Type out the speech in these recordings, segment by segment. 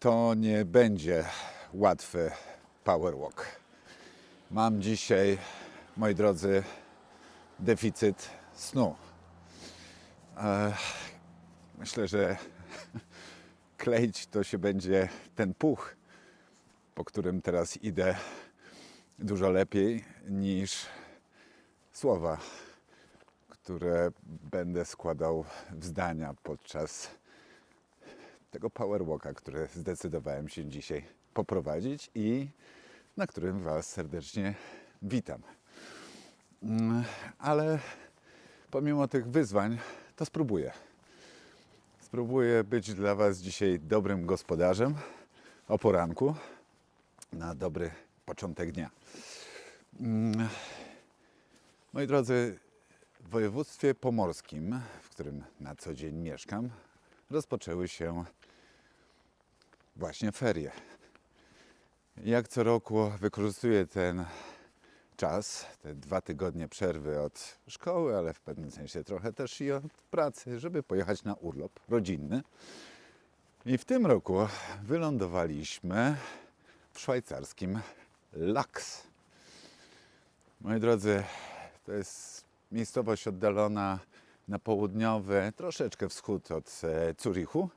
To nie będzie łatwy power walk. Mam dzisiaj, moi drodzy, deficyt snu. Myślę, że kleić to się będzie ten puch, po którym teraz idę dużo lepiej niż słowa, które będę składał w zdania podczas tego power walka, który zdecydowałem się dzisiaj poprowadzić i na którym Was serdecznie witam. Mm, Ale pomimo tych wyzwań, to spróbuję. Spróbuję być dla Was dzisiaj dobrym gospodarzem o poranku na dobry początek dnia. Mm, Moi drodzy, w województwie pomorskim, w którym na co dzień mieszkam, rozpoczęły się właśnie ferie. Jak co roku wykorzystuję ten czas, te dwa tygodnie przerwy od szkoły, ale w pewnym sensie trochę też i od pracy, żeby pojechać na urlop rodzinny. I w tym roku wylądowaliśmy w szwajcarskim Laks. Moi drodzy, to jest miejscowość oddalona na południowy, troszeczkę wschód od e.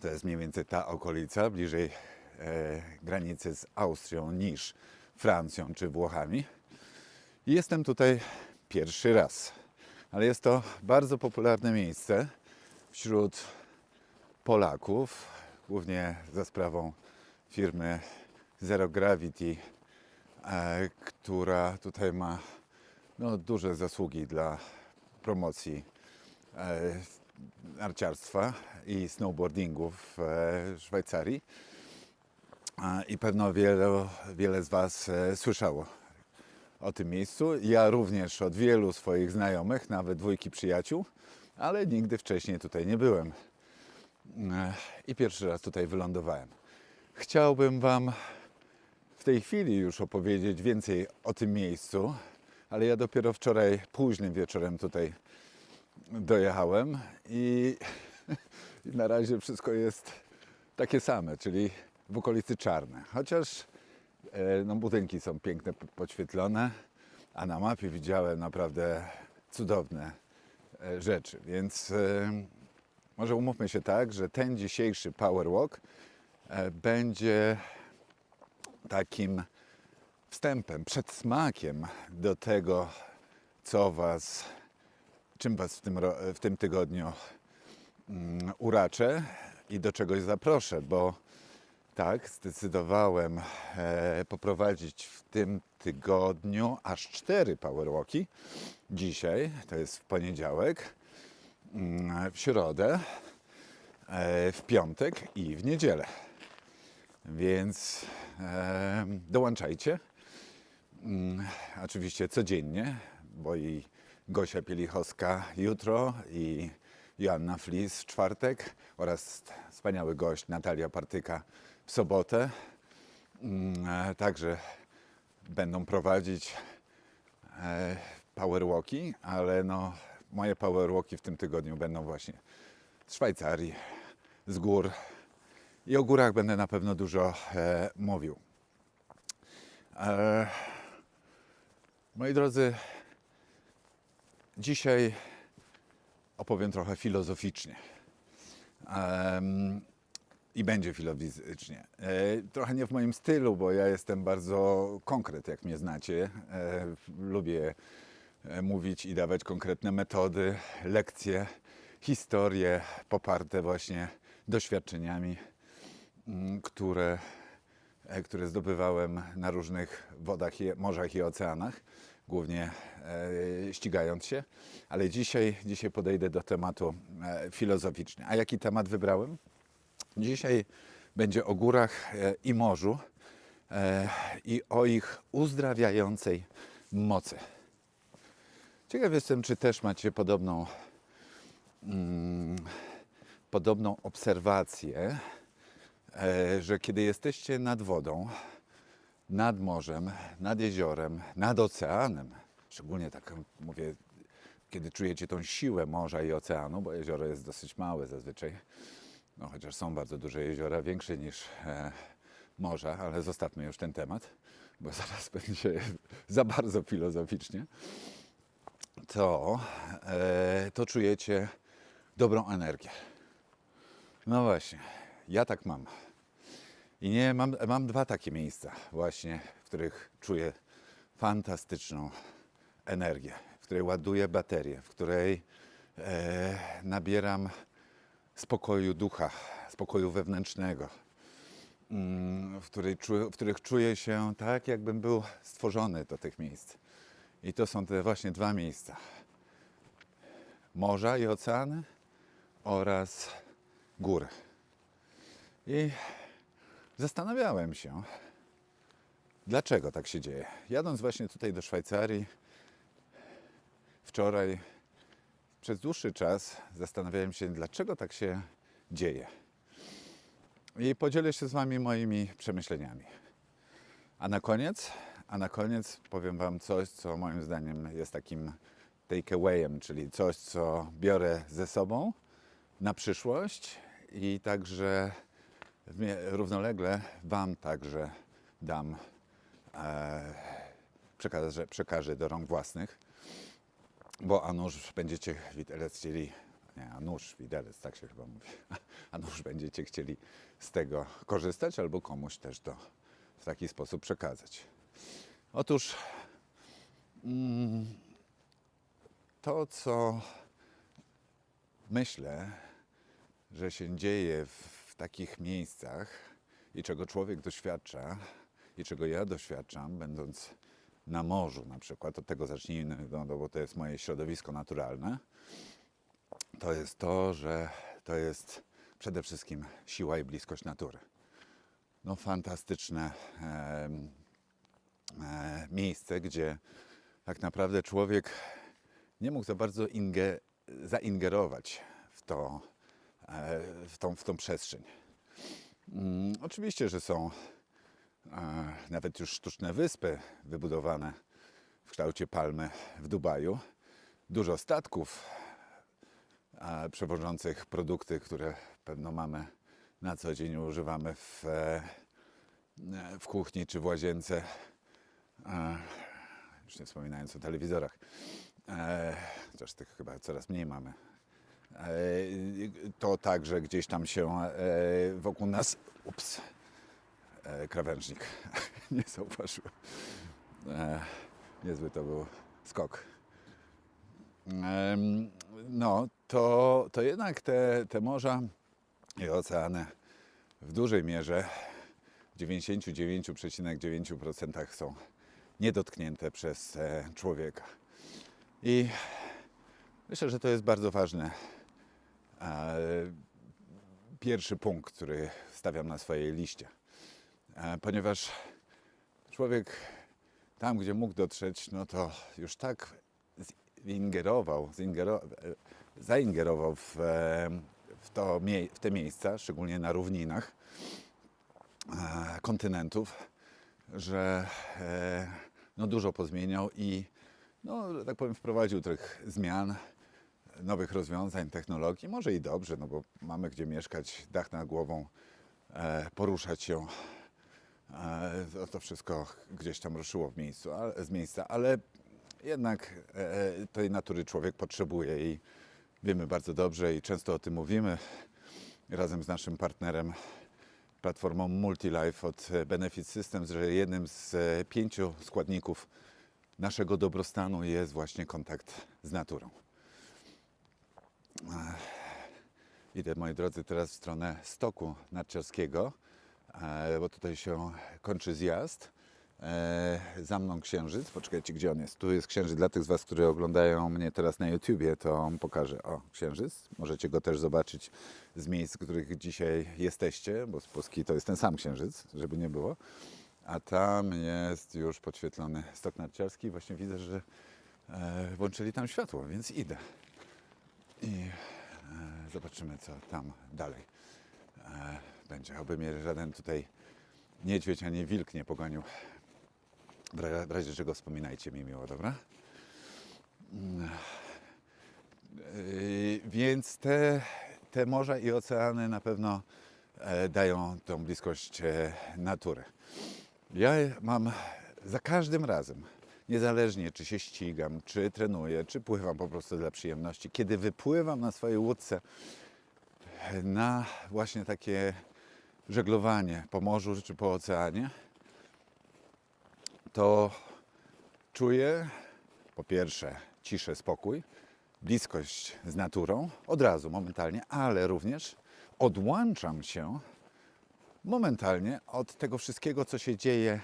To jest mniej więcej ta okolica, bliżej e, granicy z Austrią niż Francją czy Włochami. I jestem tutaj pierwszy raz, ale jest to bardzo popularne miejsce wśród Polaków, głównie za sprawą firmy Zero Gravity, e, która tutaj ma no, duże zasługi dla promocji e, narciarstwa i snowboardingu w e, Szwajcarii. I pewno wiele, wiele z Was e, słyszało o tym miejscu. Ja również od wielu swoich znajomych, nawet dwójki przyjaciół, ale nigdy wcześniej tutaj nie byłem. I pierwszy raz tutaj wylądowałem. Chciałbym Wam w tej chwili już opowiedzieć więcej o tym miejscu, ale ja dopiero wczoraj późnym wieczorem tutaj dojechałem i, i na razie wszystko jest takie same, czyli w okolicy czarne. Chociaż e, no, budynki są piękne, podświetlone, a na mapie widziałem naprawdę cudowne e, rzeczy. Więc e, może umówmy się tak, że ten dzisiejszy Power Walk będzie takim wstępem, przedsmakiem do tego, co Was, czym Was w tym, w tym tygodniu mm, uraczę i do czegoś zaproszę, bo tak, zdecydowałem e, poprowadzić w tym tygodniu aż cztery powerwalki. Dzisiaj, to jest w poniedziałek, mm, w środę, e, w piątek i w niedzielę. Więc e, dołączajcie. Mm, Oczywiście codziennie, bo i Gosia Pielichowska jutro i Joanna Flis w czwartek oraz wspaniały gość Natalia Partyka w sobotę. Mm, e, Także będą prowadzić e, powerwalki, ale no, moje powerwalki w tym tygodniu będą właśnie z Szwajcarii, z gór i o górach będę na pewno dużo e, mówił. E, moi drodzy, dzisiaj opowiem trochę filozoficznie. Em, I będzie filozoficznie. E, trochę nie w moim stylu, bo ja jestem bardzo konkret, jak mnie znacie. E, lubię e, mówić i dawać konkretne metody, lekcje, historie poparte właśnie doświadczeniami, mm, które, e, które zdobywałem na różnych wodach, i, morzach i oceanach, głównie e, ścigając się. Ale dzisiaj, dzisiaj podejdę do tematu e, filozoficznie. A jaki temat wybrałem? Dzisiaj będzie o górach e, i morzu i o ich uzdrawiającej mocy. Ciekaw jestem, czy też macie podobną, mm, podobną obserwację, że kiedy jesteście nad wodą, nad morzem, nad jeziorem, nad oceanem, szczególnie tak mówię, kiedy czujecie tą siłę morza i oceanu, bo jezioro jest dosyć małe zazwyczaj, No chociaż są bardzo duże jeziora, większe niż e, morza, ale zostawmy już ten temat, bo zaraz będzie za bardzo filozoficznie. To, e, to czujecie dobrą energię. No właśnie, ja tak mam. I nie, mam, mam dwa takie miejsca właśnie, w których czuję fantastyczną energię, w której ładuję baterię, w której e, nabieram spokoju ducha, spokoju wewnętrznego, mm, w, której, czu- w których czuję się tak, jakbym był stworzony do tych miejsc. I to są te właśnie dwa miejsca. Morza i oceany oraz góry. I zastanawiałem się, dlaczego tak się dzieje. Jadąc właśnie tutaj do Szwajcarii, wczoraj przez dłuższy czas zastanawiałem się, dlaczego tak się dzieje. I podzielę się z Wami moimi przemyśleniami. A na koniec, a na koniec powiem Wam coś, co moim zdaniem jest takim takeawayem, czyli coś, co biorę ze sobą na przyszłość i także równolegle Wam także dam, e, przekażę, przekażę do rąk własnych, bo a nuż będziecie widelec chcieli, nie, widelec, tak się chyba mówi, a nuż będziecie chcieli z tego korzystać albo komuś też to w taki sposób przekazać. Otóż mm, to, co myślę, że się dzieje w takich miejscach i czego człowiek doświadcza i czego ja doświadczam, będąc na morzu na przykład, od tego zacznijmy, no, bo to jest moje środowisko naturalne, to jest to, że to jest przede wszystkim siła i bliskość natury. No fantastyczne em, e, miejsce, gdzie tak naprawdę człowiek nie mógł za bardzo inge, zaingerować w, to, e, w, tą, w tą przestrzeń. Mm, oczywiście, że są e, nawet już sztuczne wyspy wybudowane w kształcie palmy w Dubaju. Dużo statków e, przewożących produkty, które pewno mamy na co dzień używamy w, e, w kuchni czy w łazience. Już nie wspominając o telewizorach. Chociaż tych chyba coraz mniej mamy. E, to także gdzieś tam się e, wokół nas. Ups. E, krawężnik. nie zauważyłem. Niezły to był skok. No, to, to jednak te, te morza i oceany w dużej mierze, w 99,9% są niedotknięte przez człowieka. I myślę, że to jest bardzo ważny e, pierwszy punkt, który stawiam na swojej liście. Ponieważ człowiek tam, gdzie mógł dotrzeć, no to już tak zingerował, zingero, e, zaingerował w, w, to, w te miejsca, szczególnie na równinach kontynentów, że e, no dużo pozmieniał i no, tak powiem, wprowadził tych zmian, nowych rozwiązań, technologii. Może i dobrze, no bo mamy gdzie mieszkać, dach nad głową, e, poruszać się. E, to, wszystko gdzieś tam ruszyło w miejscu, z miejsca, ale jednak e, tej natury człowiek potrzebuje i wiemy bardzo dobrze i często o tym mówimy razem z naszym partnerem platformą Multilife od e, Benefit Systems, że jednym z e, pięciu składników naszego dobrostanu jest właśnie kontakt z naturą. Idę, moi drodzy, teraz w stronę stoku narciarskiego, e, bo tutaj się kończy zjazd. E, Za mną księżyc. Poczekajcie, gdzie on jest? Tu jest księżyc. Dla tych z Was, którzy oglądają mnie teraz na YouTubie, to pokażę. O, księżyc. Możecie go też zobaczyć z miejsc, w których dzisiaj jesteście, bo z Polski to jest ten sam księżyc, żeby nie było. A tam jest już podświetlony stok narciarski. Właśnie widzę, że e, włączyli tam światło, więc idę. I e, zobaczymy, co tam dalej e, będzie. Oby mnie żaden tutaj niedźwiedź ani wilk nie pogonił. W ra- w razie czego wspominajcie mi miło, dobra? Yy, Więc te, te morza i oceany na pewno e, dają tą bliskość e, natury. Ja mam za każdym razem, niezależnie czy się ścigam, czy trenuję, czy pływam po prostu dla przyjemności, kiedy wypływam na swojej łódce na właśnie takie żeglowanie po morzu czy po oceanie, to czuję po pierwsze ciszę, spokój, bliskość z naturą od razu, momentalnie, ale również odłączam się momentalnie od tego wszystkiego, co się dzieje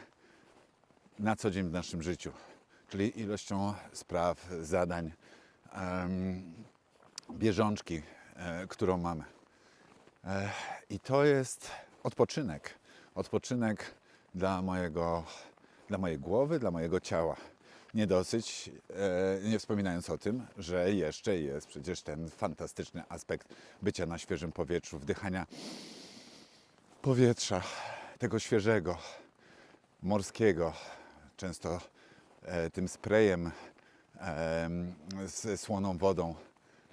na co dzień w naszym życiu, czyli ilością spraw, zadań, bieżączki, e, którą mamy. E, I to jest odpoczynek. Odpoczynek dla, mojego, dla mojej głowy, dla mojego ciała. Nie dosyć, e, nie wspominając o tym, że jeszcze jest przecież ten fantastyczny aspekt bycia na świeżym powietrzu, wdychania powietrza, tego świeżego, morskiego, często tym sprayem e, z słoną wodą,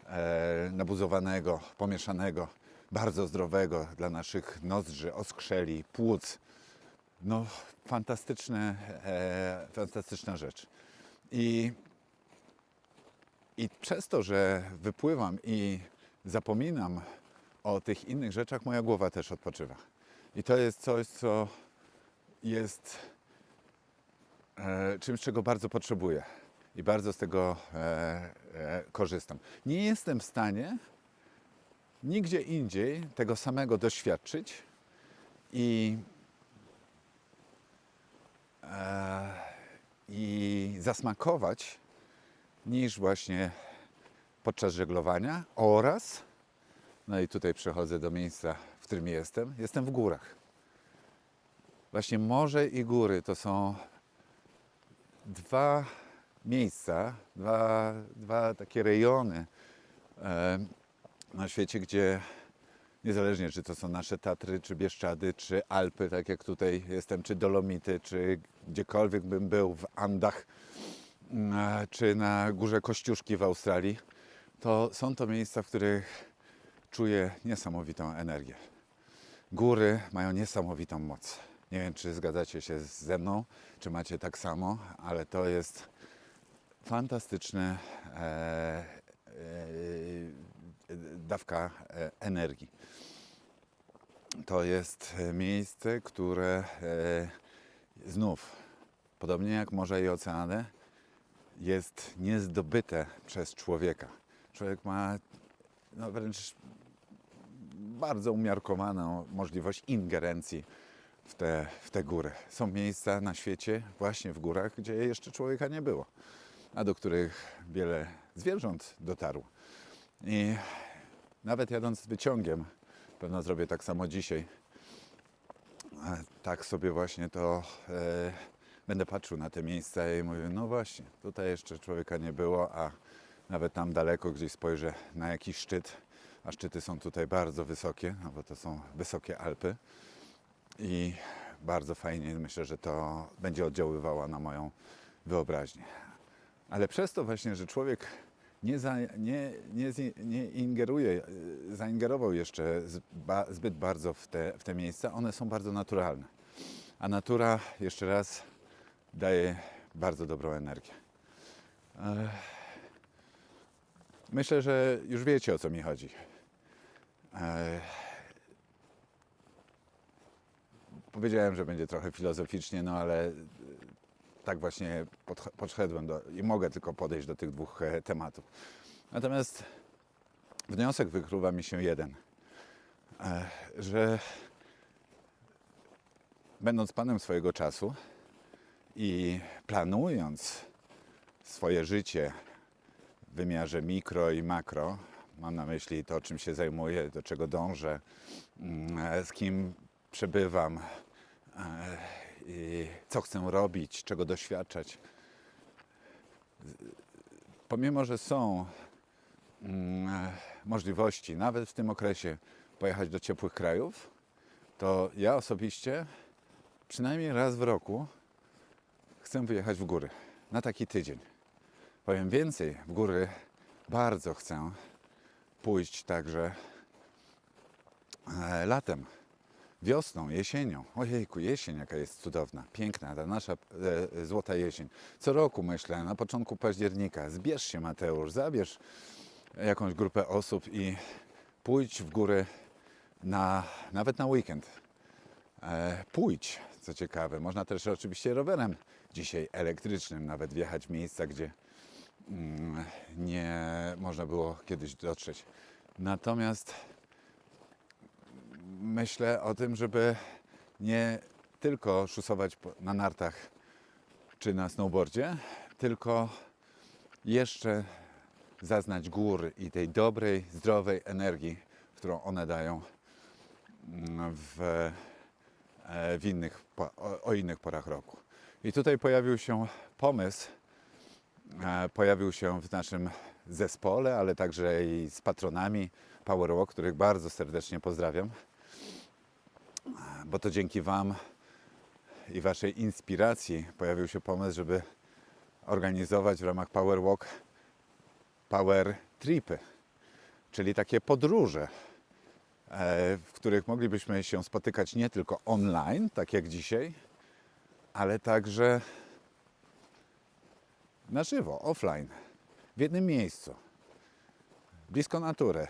e, nabuzowanego, pomieszanego, bardzo zdrowego dla naszych nozdrzy, oskrzeli, płuc. No, fantastyczne, e, fantastyczna rzecz. I, I przez to, że wypływam i zapominam o tych innych rzeczach, moja głowa też odpoczywa. I to jest coś, co jest e, czymś, czego bardzo potrzebuję. I bardzo z tego e, e, korzystam. Nie jestem w stanie nigdzie indziej tego samego doświadczyć i, e, i zasmakować niż właśnie podczas żeglowania oraz, no i tutaj przechodzę do miejsca, w którym jestem, jestem w górach. Właśnie morze i góry to są dwa miejsca, dwa, dwa takie rejony e, na świecie, gdzie niezależnie czy to są nasze Tatry, czy Bieszczady, czy Alpy, tak jak tutaj jestem, czy Dolomity, czy gdziekolwiek bym był w Andach, mm, czy na Górze Kościuszki w Australii, to są to miejsca, w których czuję niesamowitą energię. Góry mają niesamowitą moc. Nie wiem, czy zgadzacie się ze mną, czy macie tak samo, ale to jest fantastyczna e, e, dawka e, energii. To jest e, miejsce, które e, znów, podobnie jak morza i oceany, jest niezdobyte przez człowieka. Człowiek ma no, wręcz bardzo umiarkowaną możliwość ingerencji w te, w te góry. Są miejsca na świecie, właśnie w górach, gdzie jeszcze człowieka nie było, a do których wiele zwierząt dotarło. I nawet jadąc wyciągiem, pewno zrobię tak samo dzisiaj, tak sobie właśnie to e, będę patrzył na te miejsca i mówię, no właśnie, tutaj jeszcze człowieka nie było, a nawet tam daleko gdzieś spojrzę na jakiś szczyt, a szczyty są tutaj bardzo wysokie, no bo to są wysokie Alpy i bardzo fajnie myślę, że to będzie oddziaływało na moją wyobraźnię. Ale przez to właśnie, że człowiek nie, za, nie, nie, nie ingeruje, e, zaingerował jeszcze zbyt bardzo w te, w te miejsca, one są bardzo naturalne. A natura, jeszcze raz, daje bardzo dobrą energię. Myślę, że już wiecie o co mi chodzi. Powiedziałem, że będzie trochę filozoficznie, no ale e, tak właśnie podszedłem do, i mogę tylko podejść do tych dwóch e, tematów. Natomiast wniosek wykluwa mi się jeden, e, że będąc panem swojego czasu i planując swoje życie w wymiarze mikro i makro, mam na myśli to, czym się zajmuję, do czego dążę, mm, z kim przebywam, e, co chcę robić, czego doświadczać. Pomimo, że są mm, e, możliwości, nawet w tym okresie, pojechać do ciepłych krajów, to ja osobiście przynajmniej raz w roku chcę wyjechać w góry na taki tydzień. Powiem więcej, w góry bardzo chcę pójść także e, latem, wiosną, jesienią. Ojejku, jesień jaka jest cudowna, piękna, ta nasza e, złota jesień. Co roku myślę, na początku października, zbierz się Mateusz, zabierz jakąś grupę osób i pójdź w góry na, nawet na weekend. E, pójdź, co ciekawe. Można też oczywiście rowerem dzisiaj elektrycznym nawet wjechać w miejsca, gdzie mm, nie można było kiedyś dotrzeć. Natomiast myślę o tym, żeby nie tylko szusować na nartach czy na snowboardzie, tylko jeszcze zaznać gór i tej dobrej, zdrowej energii, którą one dają mm, w, e, w innych, o, o innych porach roku. I tutaj pojawił się pomysł, e, pojawił się w naszym zespole, ale także i z patronami Powerwalk, których bardzo serdecznie pozdrawiam, bo to dzięki Wam i Waszej inspiracji pojawił się pomysł, żeby organizować w ramach Powerwalk Power Tripy, czyli takie podróże, e, w których moglibyśmy się spotykać nie tylko online, tak jak dzisiaj, ale także na żywo, offline, w jednym miejscu, blisko natury.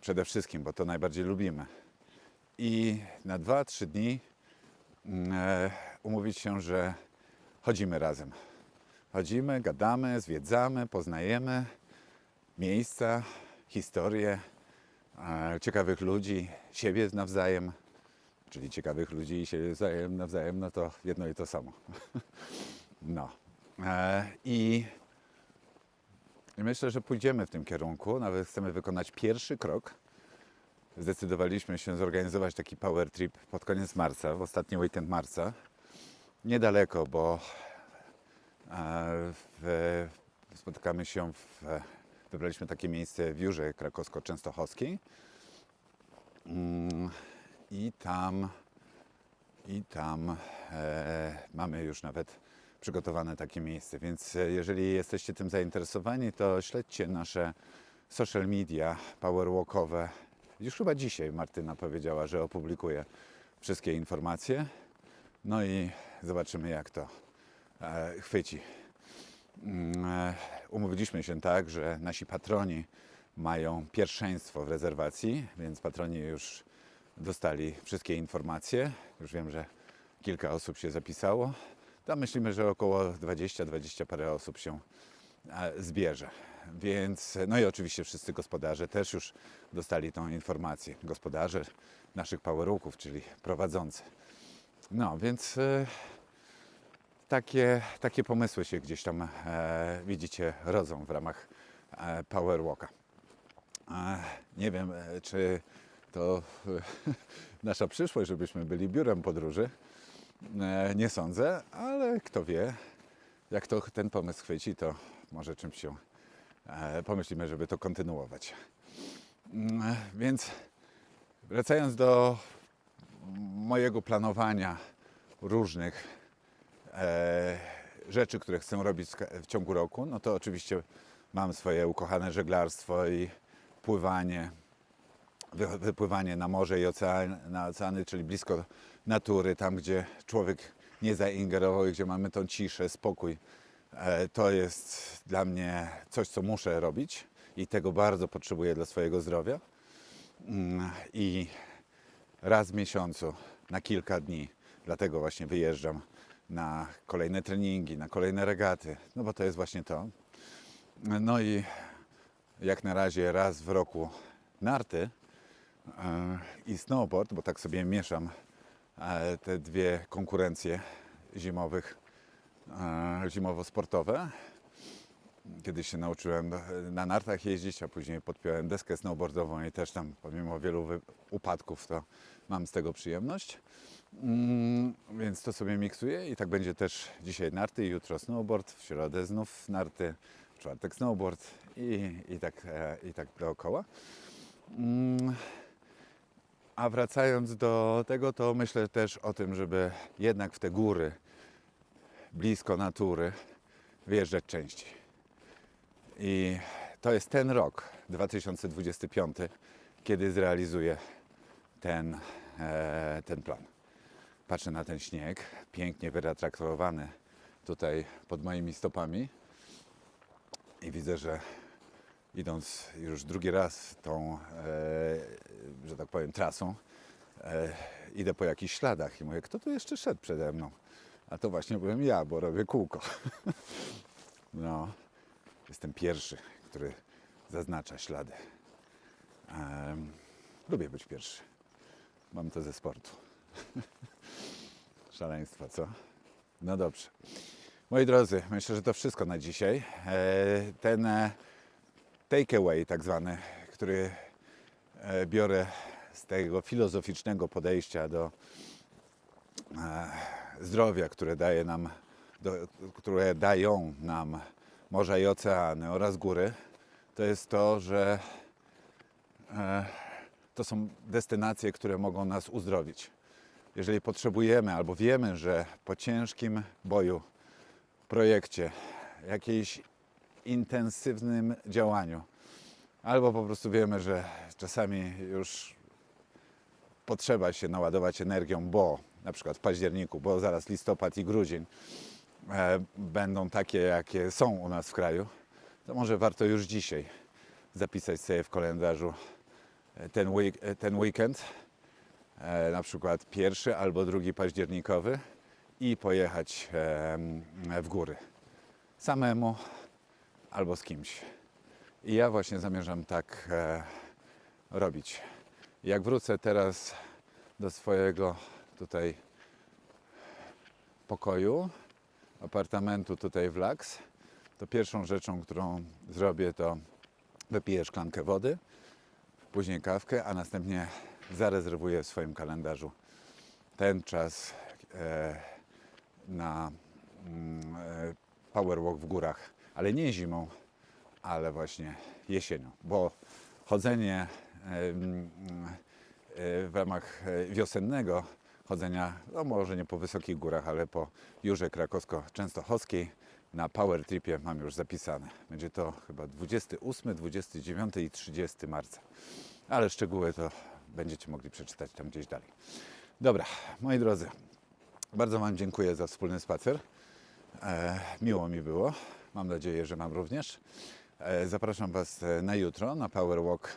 Przede wszystkim, bo to najbardziej lubimy. I na 2-3 dni mm, e, umówić się, że chodzimy razem. Chodzimy, gadamy, zwiedzamy, poznajemy miejsca, historie, e, ciekawych ludzi, siebie nawzajem, czyli ciekawych ludzi i siebie wzajem, nawzajem, no to jedno i to samo. No. E, i myślę, że pójdziemy w tym kierunku. Nawet chcemy wykonać pierwszy krok. Zdecydowaliśmy się zorganizować taki power trip pod koniec marca, w ostatni weekend marca. Niedaleko, bo e, w, spotykamy się w. Wybraliśmy takie miejsce w Jurze Krakowsko-Częstochowskiej. Mm, I tam, i tam e, mamy już nawet przygotowane takie miejsce. Więc e, jeżeli jesteście tym zainteresowani, to śledźcie nasze social media powerwalkowe. Już chyba dzisiaj Martyna powiedziała, że opublikuje wszystkie informacje. No i zobaczymy, jak to e, chwyci. Mm, e, Umówiliśmy się tak, że nasi patroni mają pierwszeństwo w rezerwacji, więc patroni już dostali wszystkie informacje. Już wiem, że kilka osób się zapisało. Tam myślimy, że około 20-20 parę osób się e, zbierze. Więc, no i oczywiście wszyscy gospodarze też już dostali tą informację. Gospodarze naszych powerwalków, czyli prowadzący. No, więc e, takie, takie pomysły się gdzieś tam e, widzicie rodzą w ramach e. E, nie wiem, e, czy to e, nasza przyszłość, żebyśmy byli biurem podróży. E, nie sądzę, ale kto wie, jak to ten pomysł chwyci, to może czymś się pomyślimy, żeby to kontynuować. Mm, e, Więc wracając do mojego planowania różnych e, rzeczy, które chcę robić w ciągu roku, no to oczywiście mam swoje ukochane żeglarstwo i pływanie, wy- wypływanie na morze i ocean, na oceany, czyli blisko natury, tam gdzie człowiek nie zaingerował i gdzie mamy tą ciszę, spokój. E, To jest dla mnie coś, co muszę robić i tego bardzo potrzebuję dla swojego zdrowia. Mm, I raz w miesiącu, na kilka dni, dlatego właśnie wyjeżdżam na kolejne treningi, na kolejne regaty, no bo to jest właśnie to. No i jak na razie raz w roku narty e, i snowboard, bo tak sobie mieszam e, te dwie konkurencje zimowych, zimowo-sportowe. Kiedyś się nauczyłem na nartach jeździć, a później podpiąłem deskę snowboardową i też tam pomimo wielu upadków to mam z tego przyjemność. Mm, więc to sobie miksuję i tak będzie też dzisiaj narty, jutro snowboard, w środę znów narty, w czwartek snowboard i, i, tak, e, i tak dookoła. Mm, a wracając do tego, to myślę też o tym, żeby jednak w te góry, blisko natury, wyjeżdżać częściej. I to jest ten rok, 2025, kiedy zrealizuję ten, e, ten plan. Patrzę na ten śnieg, pięknie wyretraktowany tutaj pod moimi stopami i widzę, że idąc już drugi raz tą, e, że tak powiem, trasą, e, idę po jakichś śladach i mówię, kto tu jeszcze szedł przede mną? A to właśnie byłem ja, bo robię kółko. No, jestem pierwszy, który zaznacza ślady. Em, lubię być pierwszy. Mam to ze sportu. Szaleństwo, co? No dobrze. Moi drodzy, myślę, że to wszystko na dzisiaj. E, Ten e, takeaway tak zwany, który e, biorę z tego filozoficznego podejścia do zdrowia, które daje nam, do, które dają nam morza i oceany oraz góry, to jest to, że e, to są destynacje, które mogą nas uzdrowić. Jeżeli potrzebujemy albo wiemy, że po ciężkim boju, projekcie, jakiejś intensywnym działaniu, albo po prostu wiemy, że czasami już potrzeba się naładować energią, bo na przykład w październiku, bo zaraz listopad i grudzień e, będą takie, jakie są u nas w kraju, to może warto już dzisiaj zapisać sobie w kalendarzu e, ten, week, e, ten weekend, e, na przykład pierwszy albo drugi październikowy i pojechać em, w góry. Samemu albo z kimś. I ja właśnie zamierzam tak e, robić. Jak wrócę teraz do swojego tutaj pokoju, apartamentu tutaj w Laks, to pierwszą rzeczą, którą zrobię, to wypiję szklankę wody, później kawkę, a następnie zarezerwuję w swoim kalendarzu ten czas e, na mm, e, power walk w górach, ale nie zimą, ale właśnie jesienią, bo chodzenie em, e, w ramach e, wiosennego chodzenia, no może nie po wysokich górach, ale po Jurze Krakowsko-Częstochowskiej na Power Tripie mam już zapisane. Będzie to chyba 28, 29 i 30 marca. Ale szczegóły to będziecie mogli przeczytać tam gdzieś dalej. Dobra, moi drodzy, bardzo Wam dziękuję za wspólny spacer. E, miło mi było. Mam nadzieję, że mam również. E, zapraszam Was e, na jutro na Power Walk,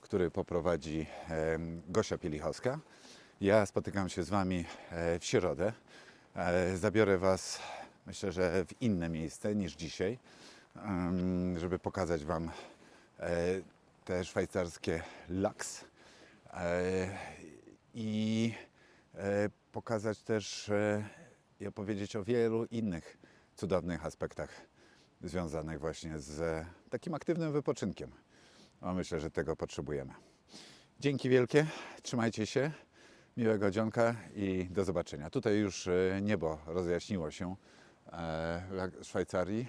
który poprowadzi e, Gosia Pielichowska. Ja spotykam się z Wami e, w środę. E, zabiorę Was, myślę, że w inne miejsce niż dzisiaj, żeby pokazać Wam e, te szwajcarskie laks i pokazać też i opowiedzieć o wielu innych cudownych aspektach związanych właśnie z takim aktywnym wypoczynkiem. No, myślę, że tego potrzebujemy. Dzięki wielkie, trzymajcie się, miłego dzionka i do zobaczenia. Tutaj już e, niebo rozjaśniło się e, w Szwajcarii,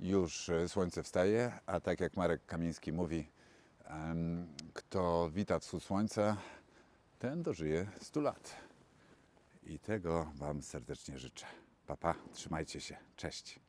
już e, słońce wstaje, a tak jak Marek Kamiński mówi, kto wita wschód słońca, ten dożyje 100 lat. I tego Wam serdecznie życzę. Papa, trzymajcie się. Cześć.